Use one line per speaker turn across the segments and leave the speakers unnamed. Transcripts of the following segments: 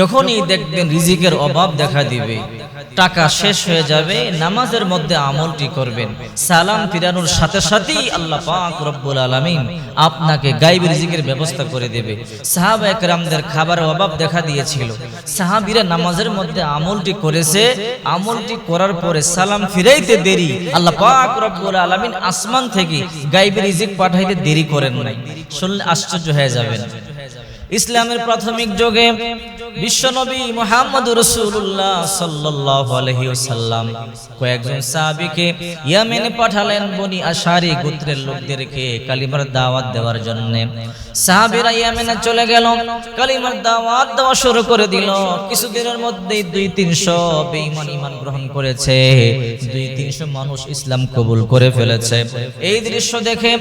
যখনই দেখবেন রিজিকের অভাব দেখা দিবে টাকা শেষ হয়ে যাবে নামাজের মধ্যে আমলটি করবেন। সালাম ফিরানোর সাথে সাথেই আল্লাহ পাক রব্বুল আলামিন আপনাকে গাইব রিজিকের ব্যবস্থা করে দেবে। সাহাব একরামদের খাবারের অভাব দেখা দিয়েছিল। সাহাবীরা নামাজের মধ্যে আমলটি করেছে আমলটি করার পরে সালাম ফিরাইতে দেরি। আল্লাহ পাক রব্বুল আলামিন আসমান থেকে গাইব রিজিক পাঠাইতে দেরি করেন নাই। শুনলে আশ্চর্য হয়ে যাবেন ইসলামের প্রাথমিক যুগে বিশ্বনবী মোহাম্মদ রসুল্লাহ ওয়াসাল্লাম কয়েকজন সাহাবীকে ইয়েমেনে পাঠালেন বনি আশারি গোত্রের লোকদেরকে কালিমার দাওয়াত দেওয়ার জন্য। সাহাবীরা ইয়েমেনে চলে গেল, কালিমার দাওয়াত দেওয়া শুরু করে দিল। কিছুদিনের মধ্যেই দুই তিনশো ঈমান গ্রহণ করেছে, দুই তিনশো মানুষ ইসলাম কবুল করে ফেলেছে। এই দৃশ্য দেখে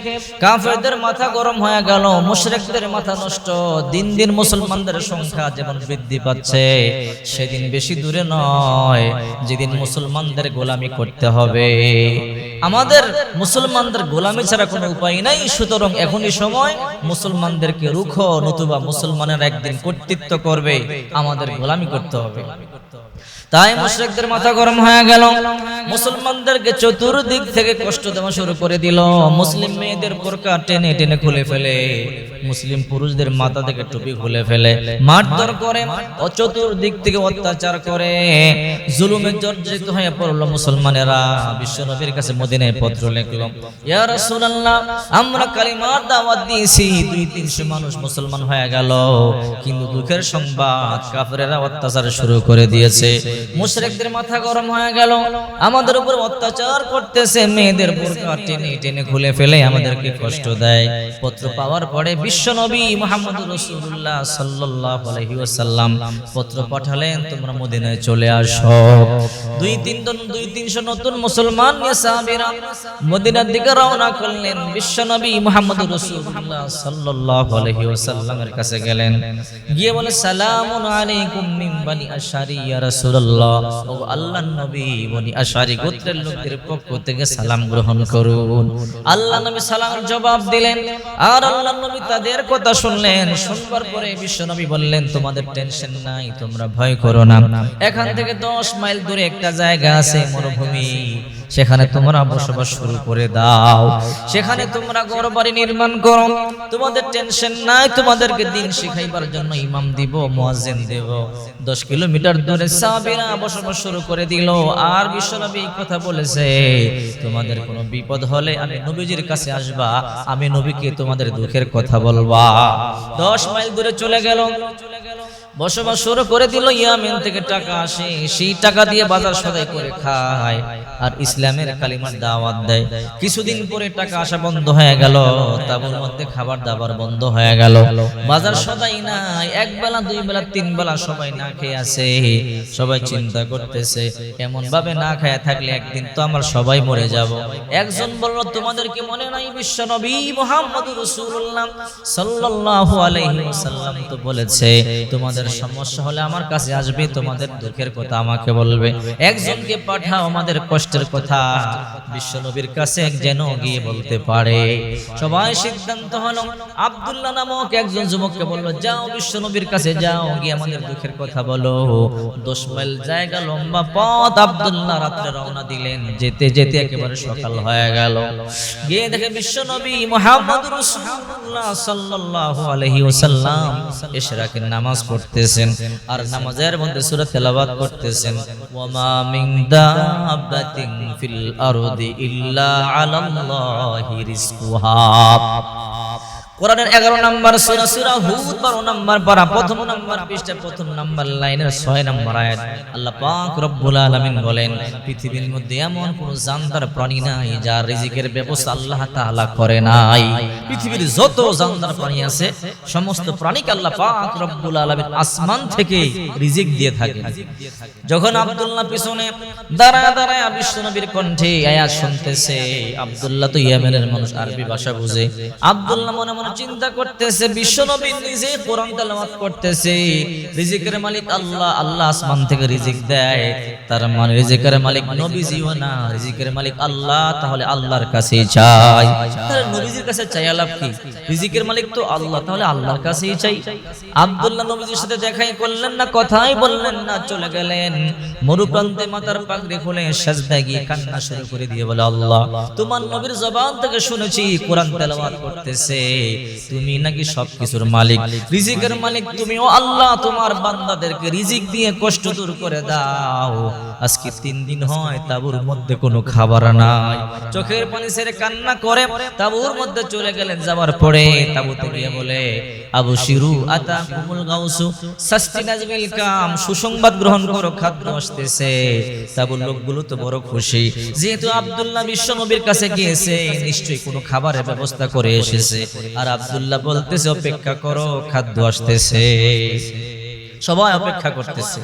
কাফেরদের মাথা গরম হয়ে গেল, মুশরিকদের মাথা নষ্ট, দিন দিন মুসলমানদের সংখ্যা যেমন বৃদ্ধি পাচ্ছে। সেদিন বেশি দূরে নয়, যেদিন মুসলমানদের গোলামি করতে হবে। আমাদের মুসলমানদের গোলামি ছাড়া কোনো উপায় নাই, সুতরাং এখনই সময় মুসলমানদেরকে রুখ নতুবা মুসলমানের একদিন কর্তৃত্ব করবে। আমাদের গোলামি করতে হবে। তাই মুশরিকদের মাথা গরম হয়ে গেল। মুসলমানদেরকে চতুর্দিক থেকে কষ্ট দেওয়া শুরু করে দিল। মুসলিম মেয়েদের বোরকা টেনে টেনে খুলে ফেলে। মুসলিম পুরুষদের মাথা থেকে টুপি খুলে ফেলে। মারধর করে ও চতুর্দিক থেকে অত্যাচার করে। জুলুমে জর্জরিত হয়ে পড়ল মুসলমানেরা। বিশ্ব নবীর কাছে মদিনায় পত্র লিখলো, ইয়া রাসূলুল্লাহ, আমরা কালিমার দাওয়াত দিয়েছি। দুই তিনশো মানুষ মুসলমান হয়ে গেল। কিন্তু দুঃখের সংবাদ, কাফেরেরা অত্যাচার শুরু করে দিয়েছে। মুশরিকদের মাথা গরম হয়ে গেল। আমাদের উপর অত্যাচার করতেছে, মেয়েদের বোরকা টেনে টেনে খুলে ফেলে আমাদেরকে কষ্ট দেয়। পত্র পাওয়ার পরে বিশ্ব নবী মুহাম্মদ রাসূলুল্লাহ সাল্লাল্লাহু আলাইহি ওয়াসাল্লাম পত্র পাঠালেন, তোমরা মদিনায় চলে আসো। দুই তিন দুই তিনশো নতুন মুসলমান মদিনার দিকে রওনা করলেন। বিশ্ব নবী মুহাম্মদ রাসূলুল্লাহ সাল্লাল্লাহু আলাইহি ওয়াসাল্লামের কাছে গেলেন। গিয়ে বলে, সালামুন আলাইকুম মিন বানি আশারি ইয়া রাসূলুল্লাহ। জবাব দিলেন, আর তাদের কথা শুনলেন। পরে বললেন, তোমাদের টেনশন নাই, তোমরা ভয় করো না। এখান থেকে দশ মাইল দূরে একটা জায়গা আছে মরুভূমি। সেখানে তোমরা বসবাস শুরু করে দাও। সেখানে তোমরা ঘর বাড়ি নির্মাণ করো। তোমাদের টেনশন নাই, তোমাদেরকে দিন শিখাইবার জন্য ইমাম দিব, মুয়াজ্জিন দেব। দশ কিলোমিটার দূরে সাহাবীরা বসবাস শুরু করে দিল। আর বিশ্বনবী এই কথা বলেছে, তোমাদের কোনো বিপদ হলে আমি নবীজির কাছে আসবা, আমি নবীকে তোমাদের দুঃখের কথা বলবা। দশ মাইল দূরে চলে গেল। বসবাস শুরু করে দিল ইয়ামেন থেকে টাকা আসে, সেই টাকা দিয়ে বাজার সদাই করে খায় আর ইসলামের কালিমার দাওয়াত দেয়। কিছুদিন পরে টাকা আসা বন্ধ হয়ে গেল, তাবুর মধ্যে খাবার দাবার বন্ধ হয়ে গেল। বাজার সদাই নাই, এক বেলা, দুই বেলা, তিন বেলা সবাই না খেয়ে আছে। সবাই চিন্তা করতেছে এমন ভাবে না খায় থাকলে একদিন তো আমরা সবাই মরে যাব। একজন বলল, তোমাদের কি মনে নাই বিশ্ব নবী মুহাম্মদ রাসূলুল্লাহ? সাল্লাল্লাহু আলাইহি ওয়াসাল্লাম তো বলেছে, তোমাদের সমস্যা হলে আমার কাছে আসবে, তোমাদের দুঃখের কথা আমাকে বলবে। একজনকে পাঠাও আমাদের কষ্টের কথা। বিশ্ব নবীর কাছে যেন গিয়ে বলতে পারে। সবাই সিদ্ধান্ত হলো, আব্দুল্লাহ নামক একজন যুবককে বলল, যাও বিশ্ব নবীর কাছে যাও, গিয়ে আমাদের দুঃখের কথা বলো। দশ মাইল জায়গা, লম্বা পথ, আব্দুল্লাহ রাত্রে রওনা দিলেন। যেতে যেতে একেবারে সকাল হয়ে গেল। গিয়ে দেখে বিশ্ব নবী মুহাম্মদ রাসূলুল্লাহ সাল্লাল্লাহু আলাইহি ওয়াসাল্লাম ইশরাকের নামাজ পড়তেছেন। আর নামাজের মধ্যে সূরা তেলাওয়াত করতেছেন ওয়ামা মিন দাবাতিন ফিল আরদি ইল্লা আলাল্লাহি রিজকুহা। কোরআনের এগারো নম্বর সুরা সুরা হুদ, বারো নম্বর পারা, প্রথম নম্বর পৃষ্ঠা প্রথম নম্বর লাইনের ছয় নম্বর আয়াত। আল্লাহ পাক রব্বুল বলেন, পৃথিবীর মধ্যে এমন কোন জানদার প্রাণী নাই যার রিজিকের ব্যবস্থা আল্লাহ করে নাই। পৃথিবীর যত জানদার প্রাণী আছে, সমস্ত প্রাণীকে আল্লাহ পাক রব্বুল আলামিন আসমান থেকে রিজিক দিয়ে থাকে। যখন আব্দুল্লাহ পিছনে দাঁড়ায় দাঁড়ায় বিশ্ব নবীর কণ্ঠে আয়াত শুনতেছে, আব্দুল্লাহ তো ইয়েমেনের মানুষ, আরবি ভাষা বুঝে। আব্দুল্লাহ মনে মনে মনে চিন্তা করতেছে, বিশ্বনবী নিজে কোরআন তেলাওয়াত করতেছে। রিজিকের মালিক আল্লাহ আল্লাহ আসমান থেকে রিজিক দেয়। তার মানে রিজিকের মালিক নবীজিও না, রিজিকের মালিক আল্লাহ, তাহলে আল্লাহর কাছে চাই। তাহলে নবীজির কাছে চাই লাভ কি? রিজিকের মালিক তো আল্লাহ, তাহলে আল্লাহর কাছেই চাই। আব্দুল্লাহ নবীজির সাথে দেখাই করলেন না, কথাই বললেন না, চলে গেলেন। মরুপ্রান্তে মাতার পাগড়ি খুলে সাজদায় গিয়ে কান্না শুরু করে দিয়ে বলে, আল্লাহ, তোমার নবীর জবান থেকে শুনেছি কোরআন তেলাওয়াত করতেছে। তুমি নাকি সবকিছুর মালিক। রিজিকের মালিক তুমিও আল্লাহ, তোমার বান্দাদেরকে রিজিক দিয়ে কষ্ট দূর করে দাও। আজকে তিন দিন হয় তাবুর মধ্যে কোনো খাবার নাই। চোখের পানি ছেড়ে কান্না করে তাবুর মধ্যে চলে গেলেন যাবার পরে তাবুতে গিয়ে বলে, আবু শিরু, আতা কুমুল গাউসু সাস্তি নাজমিল কাম, সুসংবাদ গ্রহণ করো, খাদ্য আসতেছে। তাবুর লোকগুলো তো বড় খুশি। যেহেতু আব্দুল্লাহ বিশ্ব নবীর কাছে গিয়েছে, নিশ্চয়ই কোনো খাবারের ব্যবস্থা করে এসেছে। আর আবদুল্লাহ বলতেছে অপেক্ষা করো খাদ্য আসতেছে। সবাই অপেক্ষা করতেছে।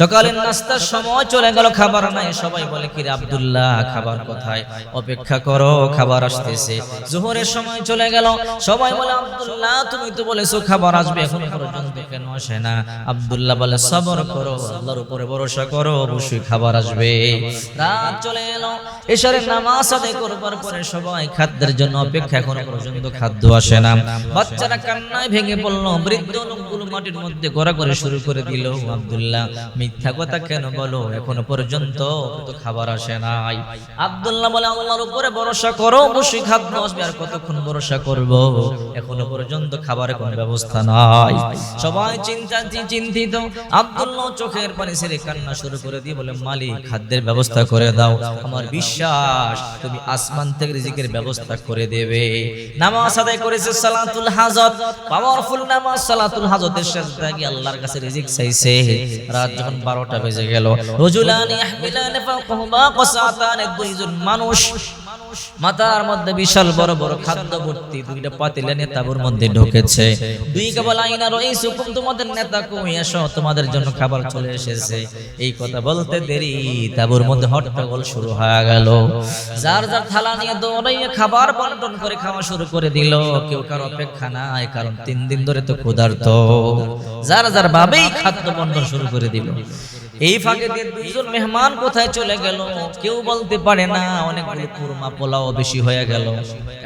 সকালের নাস্তার সময় চলে গেল, খাবার নাই। সবাই বলে কি আব্দুল্লাহ, খাবার কোথায়? অপেক্ষা করো, খাবার আসতেছে। জোহরের সময় চলে গেল, সবাই বলে, আব্দুল্লাহ, তুমি তো বলেছ খাবার আসবে, এখন পর্যন্ত কেন আসে না? আব্দুল্লাহ বলে, সবর করো, আল্লাহর উপরে ভরসা করো, অবশ্যই খাবার আসবে। রাত চলে এলো এশারের নামাজ আদায় করবার পরে সবাই খাদ্যের জন্য অপেক্ষা, এখনও পর্যন্ত খাদ্য আসে না। বাচ্চারা কান্নায় ভেঙে পড়ল, বৃদ্ধ লোকগুলো মাটির মধ্যে গড়া করে শুরু করে দিল, আব্দুল্লাহ, মিথ্যা কথা কেন বলো? এখনও পর্যন্ত খাবার আসে নাই। আব্দুল্লাহ বলে, আল্লাহর উপরে ভরসা করো অবশ্যই খাদ্য আসবে, আর কতক্ষণ ভরসা করব? এখনও পর্যন্ত খাবারের কোনো ব্যবস্থা নাই। সবাই চিন্তা চিন্তিত। আব্দুল্লাহ চোখের পানি ছেড়ে কান্না শুরু করে দিয়ে বলে, মালিক, খাদ্যের ব্যবস্থা করে দাও। আমার বিশ্বাস, তুমি আসমান থেকে রিজিকের ব্যবস্থা করে দেবে। নামাজ আদায় করেছে সালাতুল হাজত। পাওয়ারফুল নামাজ সালাতুল হাজতের সাথে আল্লাহর কাছে রিজিক চাইছে। রাত যখন 12টা বেজে গেল মানুষ মাথার মধ্যে বিশাল বড় বড় খাদ্য ভর্তি দুইটা মধ্যে ঢুকেছে। দুই কেবল আইনা রইস হুকুম তোমাদের নেতা এসো, তোমাদের জন্য খাবার চলে এসেছে। এই কথা বলতে দেরি, তাবুর মধ্যে হট্টগোল শুরু হয়ে গেল। যার যার থালা নিয়ে দৌড়াইয়ে খাবার বন্টন করে খাওয়া শুরু করে দিল। কেউ কারও অপেক্ষা নাই, কারণ তিন দিন ধরে তো ক্ষুধার্ত। যার যার ভাবেই খাদ্য বন্টন শুরু করে দিল। এই ফাঁকে দুইজন মেহমান কোথায় চলে গেল? কেউ বলতে পারে না, অনেকগুলো কুরমা পোলাও বেশি হয়ে গেল।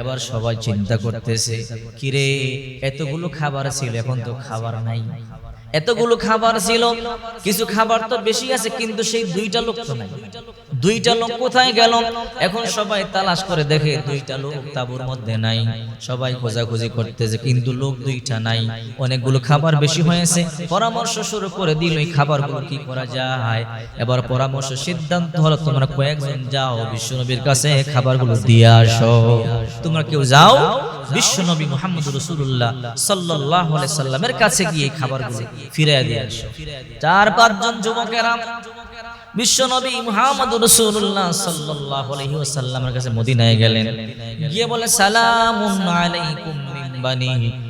এবার সবাই চিন্তা করতেছে, কিরে, এতগুলো খাবার ছিল, এখন তো খাবার নাই। এতগুলো খাবার ছিল, কিছু খাবার তো বেশি আছে, কিন্তু সেই দুইটা লোক তো নাই। দুইটা লোক কোথায় গেল? এখন সবাই তালাশ করে দেখে দুইটা লোক তাবুর মধ্যে নাই। সবাই খোঁজাখুঁজি করতেছে কিন্তু লোক দুইটা নাই। অনেকগুলো খাবার বেশি হয়েছে। পরামর্শ শুরু করে দিল এই খাবারগুলো কি করা যায়? এবার পরামর্শ সিদ্ধান্ত হলো তোমরা কয়েকজন যাও বিশ্বনবীর কাছে খাবারগুলো দিয়ে আসো। তোমরা কেউ যাও? বিশ্বনবী মুহাম্মদ রসুল্লাহ সাল্লাহ সাল্লামের কাছে গিয়ে খাবারগুলো ফিরিয়ে দিয়ে আসো। চার পাঁচজন যুবকেরা বিশ্বনবী মুহাম্মদ রাসূলুল্লাহ কাছে গেলেন। গিয়ে বলে সালামুন মিন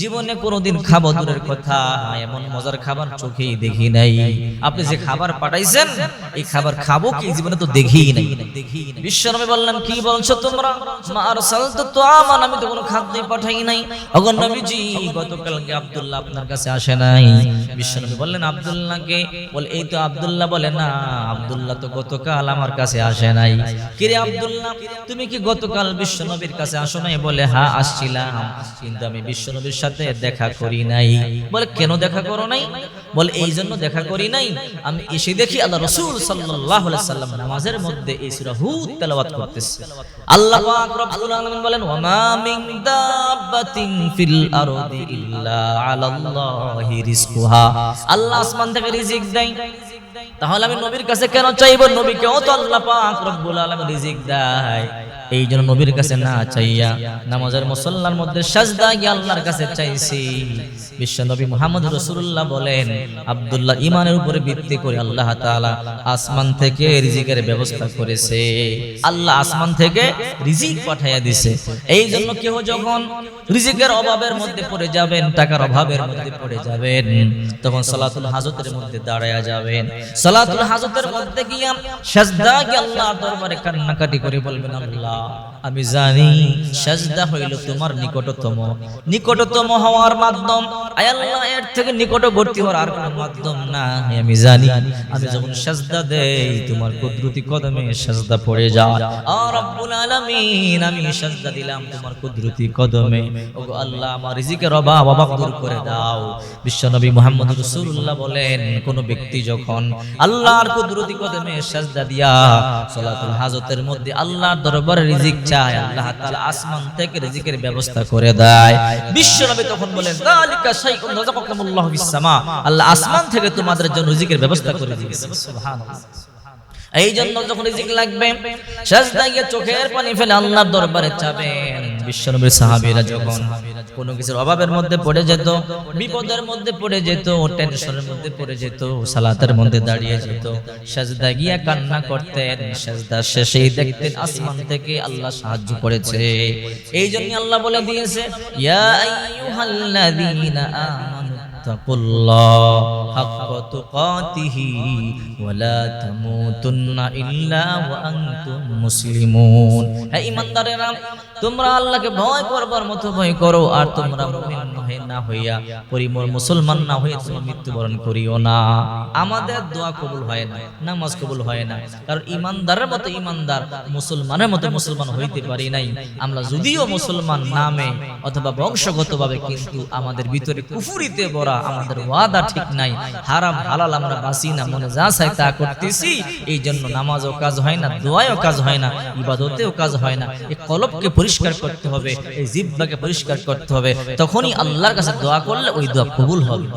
জীবনে কোনোদিন খাব দূরের কথা, এমন মজার খাবার চোখেই দেখি নাই। আপনি যে খাবার পাঠাইছেন, এই খাবার খাব কি? জীবনে তো দেখিই নাই। বিশ্বনবী বললেন, কি বলছো তোমরা? আমি তো কোনো খাদ্যই পাঠাই নাই। নবীজি গতকালকে আব্দুল্লাহ আপনার কাছে আসে নাই? বিশ্বনবী বললেন, আব্দুল্লাহকে? বলে, এই তো আব্দুল্লাহ বলে, না, আব্দুল্লাহ তো গতকাল আমার কাছে আসে নাই। কিরে আব্দুল্লাহ তুমি কি গতকাল বিশ্বনবীর কাছে আসো নাই বলে হ্যাঁ আসছিলাম। কিন্তু আমি বিশ্বনবীর সাথে দেখা করি নাই। বলে, কেন দেখা করো নাই? বলে, এই জন্য দেখা করি নাই। আমি এসে দেখি আল্লাহ রসুল আলাইহি সাল্লাম নামাজের মধ্যে এই সূরা হুদ তেলাওয়াত করতেছে। আল্লাহ পাক রব্বুল বলেন ওয়া মা দাব্বাতিন ফিল আরদি ইল্লা আলাল্লাহি রিজকুহা। আল্লাহ আসমান থেকে রিজিক দেয়। তাহলে আমি নবীর কাছে কেন চাইব? নবীকেও তো আল্লাহ পাক রব্বুল আলামিন রিজিক দেয়। এই জন্য নবীর কাছে না চাইয়া নামাজের মুসল্লার মধ্যে সাজদা গিয়ে আল্লাহর কাছে চাইছি। বিশ্ব নবী মুহাম্মদ রসুল্লাহ বলেন, আব্দুল্লাহ ইমানের উপরে ভিত্তি করে আল্লাহ তাআলা আসমান থেকে রিজিকের ব্যবস্থা করেছে। আল্লাহ আসমান থেকে রিজিক পাঠাইয়া দিছে। এই জন্য কেউ যখন রিজিকের অভাবের মধ্যে পড়ে যাবেন, টাকার অভাবের মধ্যে পড়ে যাবেন, তখন সালাতুল হাজতের মধ্যে দাঁড়ায়া যাবেন। সালাতুল হাজতের মধ্যে গিয়া সাজদা গিয়ে আল্লাহর দরবারে কান্নাকাটি করে বলবেন, আল্লাহ 간다. আমি জানি সাজদা হইল তোমার নিকটতম। নিকটতম হওয়ার মাধ্যম। আয় আল্লাহ, এর থেকে নিকটবর্তী হওয়ার আর কোনো মাধ্যম না। আমি জানি, আমি যখন সাজদা দেই, তোমার কুদরতি কদমে সাজদা পড়ে যায়। আর রব্বুল আলামিন, আমি সাজদা দিলাম তোমার কুদরতি কদমে। ওগো আল্লাহ, আমার রিজিকের অভাব অভাব দূর করে দাও। বিশ্বনবী মুহাম্মদ রাসূলুল্লাহ বলেন, কোন ব্যক্তি যখন আল্লাহর কুদরতি কদমে সাজদা দিয়া, সালাতুল হাজতের মধ্যে আল্লাহর দরবারে রিজিক চায়, আল্লাহ তাআলা আসমান থেকে রিজিকের ব্যবস্থা করে দেয়। বিশ্বনবী তখন বলেন তালিকা শাইকুন বিসসামা আল্লাহ আসমান থেকে তোমাদের জন্য রিজিকের ব্যবস্থা করে দিয়েছেন সুবহানাল্লাহ। এই জন্য যখন রিজিক লাগবে গিয়ে চোখের পানি ফেলে আল্লাহর দরবারে চাবেন। বিশ্বনবীর সাহাবীরা যখন কোনো কিছুর অভাবের মধ্যে পড়ে যেত, বিপদের মধ্যে পড়ে যেত টেনশনের মধ্যে পড়ে যেত সালাতের মধ্যে দাঁড়িয়ে যেত। সাজদা গিয়া কান্না করতেন, সাজদা শেষেই দেখতেন আসমান থেকে আল্লাহ সাহায্য করেছে। এই জন্য আল্লাহ বলে দিয়েছে, ইয়া আইয়ুহাল্লাযীনা আমানু اتقوا الله حق تقاته ولا تموتن إلا وأنتم مسلمون হে ইমানদারেরা তোমরা আল্লাহকে ভয় করবার মতো ভয় করো আর তোমরা মুমিন নহে না হইয়া পরিমর মুসলমান না হয়ে তোমরা মৃত্যুবরণ করিও না। আমাদের দোয়া কবুল হয় না, নামাজ কবুল হয় না। কারণ ইমানদারের মতো ইমানদার, মুসলমানের মতো মুসলমান হইতে পারি নাই। আমরা যদিও মুসলমান নামে অথবা বংশগতভাবে কিন্তু আমাদের ভিতরে কুফুরিতে ভরা, আমাদের ওয়াদা ঠিক নাই। হারাম, হালাল আমরা বাসি না, মনে যা চাই তা করতেছি। এই জন্য নামাজও কাজ হয় না, দোয়ায়ও কাজ হয় না, ইবাদতেও কাজ হয় না। এই কলবকে পরিষ্কার করতে হবে, এই জিব্বাকে পরিষ্কার করতে হবে। তখনই আল্লাহর কাছে দোয়া করলে ওই দোয়া কবুল হবে।